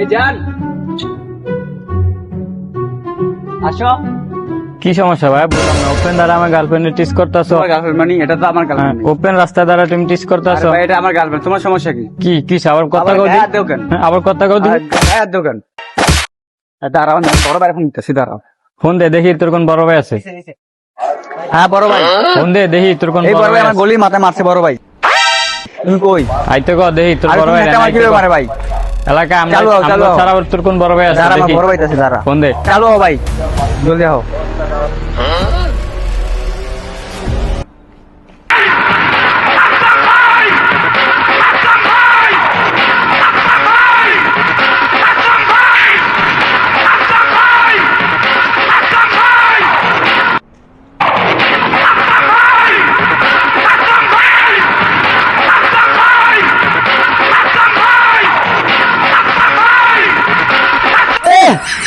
এই যান। আসো। কি সমস্যা ভাই? বললাম না ওপেন দ্বারা আমার গার্লফ্রেন্ড টিস করতেছো? তোমার গার্লফ্রেন্ড মানে এটা তো আমার গার্লফ্রেন্ড ওপেন রাস্তা দ্বারা তুমি টিস করতেছো? ভাই এটা আমার গার্লফ্রেন্ড তোমার সমস্যা কি? কি কি আবার কথা কও? হ্যাঁ, আবার কথা কও আর গায়ের দোকান আর দাঁড়াও না বড় ভাই ফোন দিতেছি দাঁড়াও। ফোন দে দেখি তোর কোন বড় ভাই আছে। হ্যাঁ বড় ভাই। ফোন দে দেখি তোর কোন বড় বড় ভাই আমার গলি মাথায় মারছে বড় ভাই। তুমি কই? আইতে কো দেখি তোর বড় ভাই আমার মারে ভাই? এলাকা আমরা চালু হও, চালু আমরা হও। ছাড়া আবার তোর কোন বড় ভাই আছে দেখি। বড় ভাই আছে দাঁড়া। ফোন দে? চালু হও ভাই জলদি হও।